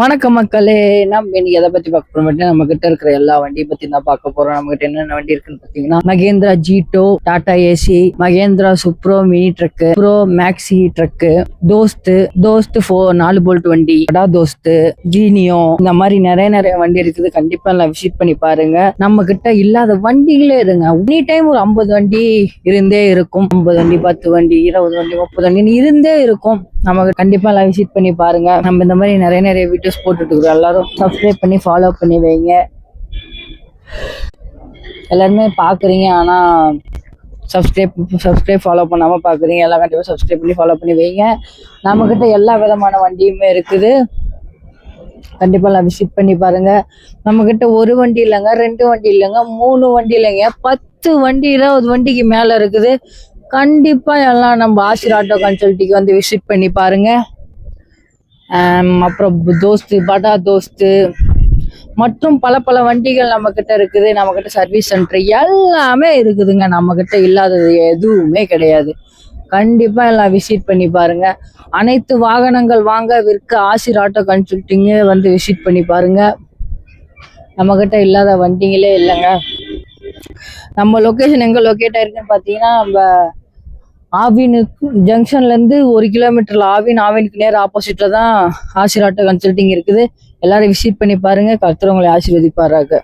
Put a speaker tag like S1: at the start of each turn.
S1: வணக்கம் மக்களே. நம்ம இன்னைக்கு எதை பத்தி பார்க்க போறோம் நம்ம கிட்ட இருக்கிற எல்லா வண்டியை பத்தி தான் பார்க்க போறோம். நம்ம கிட்ட என்னென்ன வண்டி இருக்குன்னு பாத்தீங்கன்னா Mahindra Jeeto Tata ace Mahindra Supro mini truck pro maxi truck Dost Dost ஃபோ நாலு போல்ட் வண்டி படா தோஸ்து ஜீனியோ இந்த மாதிரி நிறைய நிறைய வண்டி இருக்குது. கண்டிப்பா எல்லாம் விசிட் பண்ணி பாருங்க. நம்ம கிட்ட இல்லாத வண்டிகளே இருங்க. எனி டைம் ஒரு ஐம்பது வண்டி இருந்தே இருக்கும். ஐம்பது வண்டி பத்து வண்டி இருபது வண்டி முப்பது வண்டி இருந்தே இருக்கும். நமக்கு கண்டிப்பா எல்லாம் விசிட் பண்ணி பாருங்க. நம்ம இந்த மாதிரி நிறைய நிறைய வீடியோஸ் போட்டுட்டு இருக்கிறோம் எல்லாரும் சப்ஸ்கிரைப் பண்ணி ஃபாலோ பண்ணி வைங்க. எல்லாருமே பாக்குறீங்க ஆனா சப்ஸ்கிரைப் சப்ஸ்கிரைப் ஃபாலோ பண்ணாம பாக்குறீங்க. எல்லாம் கண்டிப்பா சப்ஸ்கிரைப் பண்ணி ஃபாலோ பண்ணி வைங்க. நம்ம கிட்ட எல்லா விதமான வண்டியுமே இருக்குது. கண்டிப்பா எல்லாம் விசிட் பண்ணி பாருங்க. நம்ம கிட்ட ஒரு வண்டி இல்லைங்க ரெண்டு வண்டி இல்லைங்க மூணு வண்டி இல்லைங்க. பத்து வண்டி இருபது வண்டிக்கு மேல இருக்குது. கண்டிப்பா எல்லாம் நம்ம ஆசிர் ஆட்டோ கன்சல்ட்டிக்கு வந்து விசிட் பண்ணி பாருங்க. அப்புறம் தோஸ்து படா தோஸ்து மற்றும் பல பல வண்டிகள் நம்ம கிட்ட இருக்குது. நம்ம கிட்ட சர்வீஸ் சென்டர் எல்லாமே இருக்குதுங்க. நம்ம கிட்ட இல்லாதது எதுவுமே கிடையாது. கண்டிப்பா எல்லாம் விசிட் பண்ணி பாருங்க. அனைத்து வாகனங்கள் வாங்க விற்க ஆசிர் ஆட்டோ கன்சல்ட்டிங்க வந்து விசிட் பண்ணி பாருங்க. நம்ம கிட்ட இல்லாத வண்டிங்களே இல்லைங்க. நம்ம லொகேஷன் எங்க லொக்கேட் ஆயிருக்குன்னு பார்த்தீங்கன்னா நம்ம ஆவினுக்கு ஜங்ஷன்ல இருந்து ஒரு கிலோமீட்டர்ல ஆவின் ஆவினுக்கு நேர் ஆப்போசிட்ல தான் ஆசிர் ஆட்டோ கன்சல்ட்டிங் இருக்குது. எல்லாரும் விசிட் பண்ணி பாருங்க. கத்துறவங்களை உங்களை ஆசீர்வதிப்பாராக.